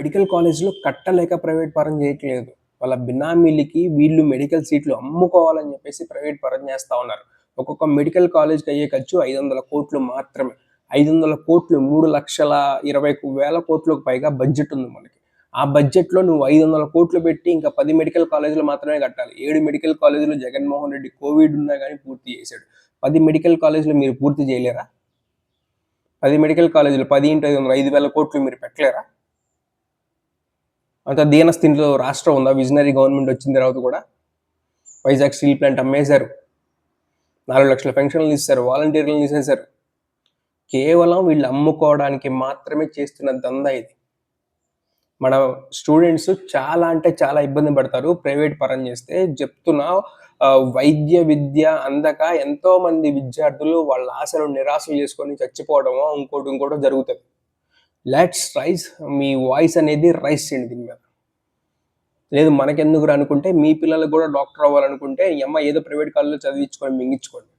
Medical కాలేజ్లో కట్టలేక private పరం చేయట్లేదు. వాళ్ళ బినామీలకి వీళ్ళు మెడికల్ సీట్లు అమ్ముకోవాలని చెప్పేసి ప్రైవేట్ పరం చేస్తూ ఉన్నారు. ఒక్కొక్క మెడికల్ కాలేజ్కి అయ్యే ఖర్చు ఐదు వందల కోట్లు మాత్రమే. ఐదు వందల కోట్లు మూడు లక్షల ఇరవై వేల కోట్లకు పైగా బడ్జెట్ ఉంది మనకి. ఆ బడ్జెట్లో నువ్వు ఐదు వందల కోట్లు పెట్టి ఇంకా పది మెడికల్ కాలేజీలు మాత్రమే కట్టాలి. ఏడు మెడికల్ కాలేజీలు జగన్మోహన్ రెడ్డి కోవిడ్ ఉన్నా కానీ పూర్తి చేశాడు. పది మెడికల్ కాలేజీలు మీరు పూర్తి చేయలేరా? పది మెడికల్ కాలేజీలు పది ఇంటి ఐదు వందల ఐదు వేల కోట్లు మీరు పెట్టలేరా? అంత దీనస్థితిలో రాష్ట్రం ఉందా? విజనరీ గవర్నమెంట్ వచ్చిన తర్వాత కూడా వైజాగ్ స్టీల్ ప్లాంట్ అమ్మేశారు. నాలుగు లక్షల పెన్షన్లు ఇస్తారు వాలంటీర్లను తీసేశారు. కేవలం వీళ్ళు అమ్ముకోవడానికి మాత్రమే చేస్తున్న దందా ఇది. మన స్టూడెంట్స్ చాలా అంటే చాలా ఇబ్బంది పడతారు. ప్రైవేట్ పరం చేస్తే చెప్తున్నా వైద్య విద్య అందక ఎంతోమంది విద్యార్థులు వాళ్ళ ఆశలు నిరాశలు చేసుకొని చచ్చిపోవడమో ఇంకోటి ఇంకోటో జరుగుతుంది. లెట్స్ రైస్ మీ వాయిస్ అనేది రైస్ చేయండి దీని మీద. లేదు మనకెందుకు అనుకుంటే మీ పిల్లలకు కూడా డాక్టర్ అవ్వాలనుకుంటే ఈ అమ్మాయి ఏదో ప్రైవేట్ కాలేజ్లో చదివించుకొని మింగించుకోండి.